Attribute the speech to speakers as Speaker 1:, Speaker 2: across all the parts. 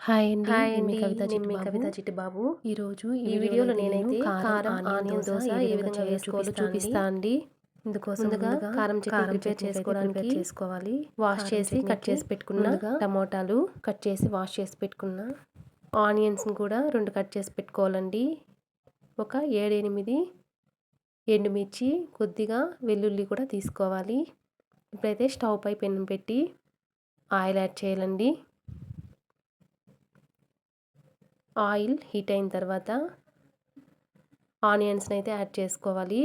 Speaker 1: Hi అండి.
Speaker 2: Hi అండి.
Speaker 1: కవిత
Speaker 2: నేను మీ. కవిత చిట్టిబాబు.
Speaker 1: ఈరోజు
Speaker 2: ఈ వీడియోలో నేనైతే కారం ఆనియన్ దోశ ఏ విధంగా వేసుకోవాలో చూపిస్తా అండి.
Speaker 1: ఇందుకోసం
Speaker 2: ముందుగా కారం చట్నీ ప్రిపేర్ చేసుకోవడానికి
Speaker 1: చేసుకోవాలి.
Speaker 2: వాష్
Speaker 1: కారం
Speaker 2: చేసి కట్ చేసి పెట్టుకున్న టమోటాలు కట్ చేసి వాష్ చేసి పెట్టుకున్న ఆనియన్స్ని కూడా రెండు కట్ చేసి పెట్టుకోవాలండి. ఒక ఏడెనిమిది ఎండుమిర్చి కొద్దిగా వెల్లుల్లి కూడా తీసుకోవాలి. ఇప్పుడైతే స్టవ్ పై పెనం పెట్టి ఆయిల్ యాడ్ చేయాలండి. ఆయిల్ హీట్ అయిన తర్వాత ఆనియన్స్ని అయితే యాడ్ చేసుకోవాలి.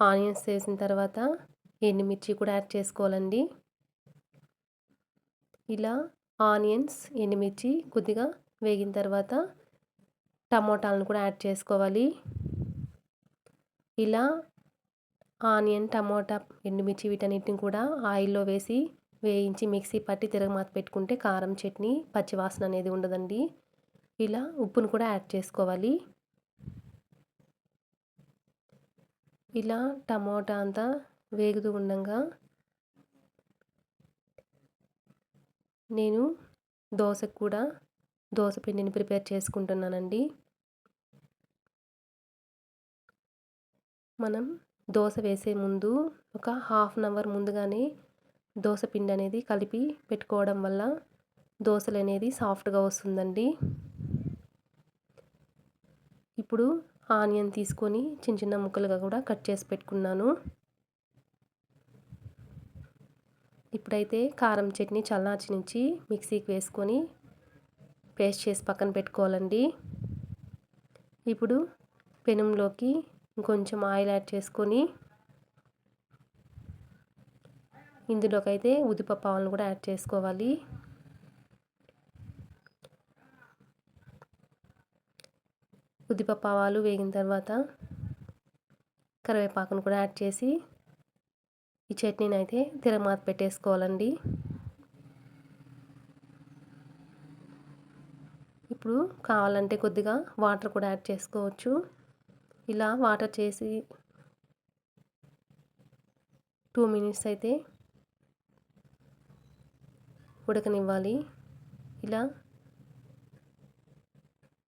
Speaker 2: ఆనియన్స్ వేసిన తర్వాత ఎండుమిర్చి కూడా యాడ్ చేసుకోవాలండి. ఇలా ఆనియన్స్ ఎండుమిర్చి కొద్దిగా వేగిన తర్వాత టమోటాలను కూడా యాడ్ చేసుకోవాలి. ఇలా ఆనియన్ టమోటా ఎండుమిర్చి వీటన్నిటిని కూడా ఆయిల్లో వేసి వేయించి మిక్సీ పట్టి తిరగమాత పెట్టుకుంటే కారం చట్నీ పచ్చివాసన అనేది ఉండదండి. ఇలా ఉప్పును కూడా యాడ్ చేసుకోవాలి. ఇలా టమోటా అంతా వేగుతూ ఉండగా నేను దోశకు కూడా దోశ పిండిని ప్రిపేర్ చేసుకుంటున్నానండి. మనం దోశ వేసే ముందు ఒక హాఫ్ అన్ అవర్ ముందుగానే దోశ పిండి అనేది కలిపి పెట్టుకోవడం వల్ల దోశలు అనేది సాఫ్ట్గా వస్తుందండి. ఇప్పుడు ఆనియన్ తీసుకొని చిన్న చిన్న ముక్కలుగా కూడా కట్ చేసి పెట్టుకున్నాను. ఇప్పుడైతే కారం చట్నీ చల్లార్చి నుంచి మిక్సీకి వేసుకొని పేస్ట్ చేసి పక్కన పెట్టుకోవాలండి. ఇప్పుడు పెనంలోకి ఇంకొంచెం ఆయిల్ యాడ్ చేసుకొని ఇందులోకి అయితే ఉద్దిపప్పు ఆవాలను కూడా యాడ్ చేసుకోవాలి. ఉద్దిపప్పు ఆవాలు వేగిన తర్వాత కరివేపాకును కూడా యాడ్ చేసి ఈ చట్నీని అయితే తిరమాత పెట్టేసుకోవాలండి. ఇప్పుడు కావాలంటే కొద్దిగా వాటర్ కూడా యాడ్ చేసుకోవచ్చు. ఇలా వాటర్ చేసి టూ మినిట్స్ అయితే ఉడకనివ్వాలి. ఇలా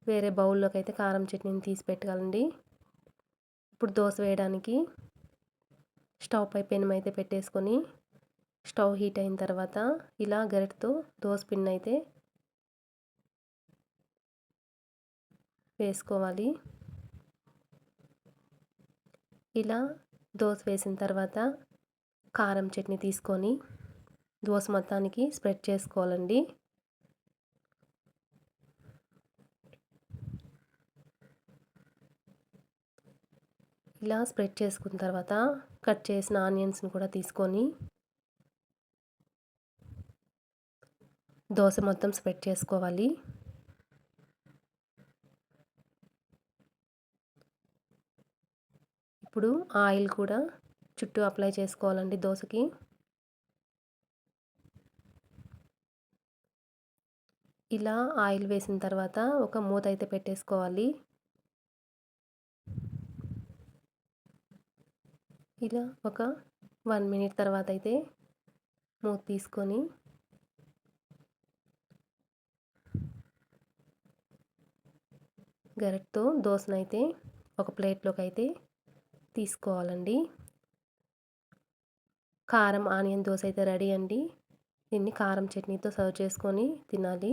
Speaker 2: వేరే బౌల్లోకి అయితే కారం చట్నీని తీసి పెట్టగలండి. ఇప్పుడు దోశ వేయడానికి స్టవ్ పై పెనం అయితే పెట్టేసుకొని స్టవ్ హీట్ అయిన తర్వాత ఇలా గరిటతో దోశ పిన్ అయితే వేసుకోవాలి. ఇలా దోశ వేసిన తర్వాత కారం చట్నీ తీసుకొని దోశ మొత్తానికి స్ప్రెడ్ చేసుకోవాలండి. ఇలా స్ప్రెడ్ చేసుకున్న తర్వాత కట్ చేసిన ఆనియన్స్ని కూడా తీసుకొని దోశ మొత్తం స్ప్రెడ్ చేసుకోవాలి. ఇప్పుడు ఆయిల్ కూడా చుట్టూ అప్లై చేసుకోవాలండి దోశకి. ఇలా ఆయిల్ వేసిన తర్వాత ఒక మూత అయితే పెట్టేసుకోవాలి. ఇలా ఒక వన్ మినిట్ తర్వాత అయితే మూత తీసుకొని గరెట్తో దోశనైతే ఒక ప్లేట్లోకి అయితే తీసుకోవాలండి. కారం ఆనియన్ దోశ అయితే రెడీ అండి. దీన్ని కారం చట్నీతో సర్వ్ చేసుకొని తినాలి.